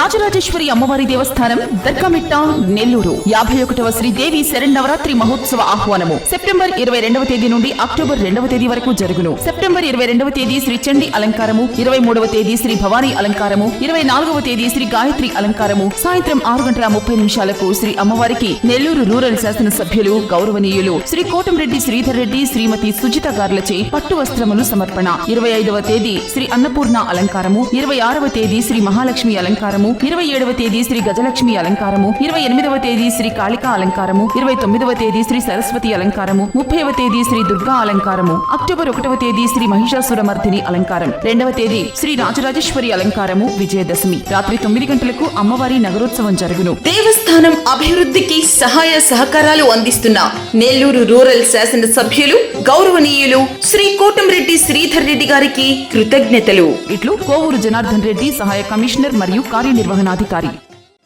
రాజరాజేశ్వరి అమ్మవారి దేవస్థానం దర్గమిట్ట నెల్లూరు. యాభై ఒకటవ శ్రీదేవి శరణవరాత్రి మహోత్సవ ఆహ్వానము. సెప్టెంబర్ ఇరవై రెండవ తేదీ నుండి అక్టోబర్ రెండవ తేదీ వరకు జరుగును. సెప్టెంబర్ ఇరవై రెండవ తేదీ శ్రీ చండి అలంకారము ఇరవై మూడవ తేదీ శ్రీ భవానీ అలంకారము ఇరవై నాలుగవ తేదీ శ్రీ గాయత్రి అలంకారము. సాయంత్రం ఆరు గంటల ముప్పై నిమిషాలకు శ్రీ అమ్మవారికి నెల్లూరు రూరల్ శాసన సభ్యులు గౌరవనీయులు శ్రీ కోటంరెడ్డి శ్రీధర్ రెడ్డి శ్రీమతి సుజిత గార్లచే పట్టు వస్త్రములు సమర్పణ. ఇరవై ఐదవ తేదీ శ్రీ అన్నపూర్ణ అలంకారము ఇరవై ఆరవ తేదీ శ్రీ మహాలక్ష్మి అలంకారము ఇరవై ఏడవ తేదీ శ్రీ గజలక్ష్మి అలంకారము ఇరవై ఎనిమిదవ తేదీ శ్రీ కాళికా అలంకారము ఇరవై తొమ్మిదవ తేదీ శ్రీ సరస్వతి అలంకారము ముప్పైవ తేదీ శ్రీ దుర్గా అలంకారము అక్టోబర్ ఒకటవ తేదీ శ్రీ మహిషాసురమర్దిని అలంకారం రెండవ తేదీ శ్రీ రాజరాజేశ్వరి అలంకారము విజయదశమి. రాత్రి తొమ్మిది గంటలకు అమ్మవారి నగరోత్సవం జరుగును. దేవస్థానం అభివృద్ధికి సహాయ సహకారాలు అందిస్తున్న నెల్లూరు రూరల్ శాసన సభ్యులు గౌరవనీయులు శ్రీ కోటంరెడ్డి శ్రీధర్ రెడ్డి గారికి కృతజ్ఞతలు. ఇట్లు కోవూరు జనార్దన్ రెడ్డి సహాయ కమిషనర్ మరియు ನಿರ್ವಹಣಾಧಿಕಾರಿ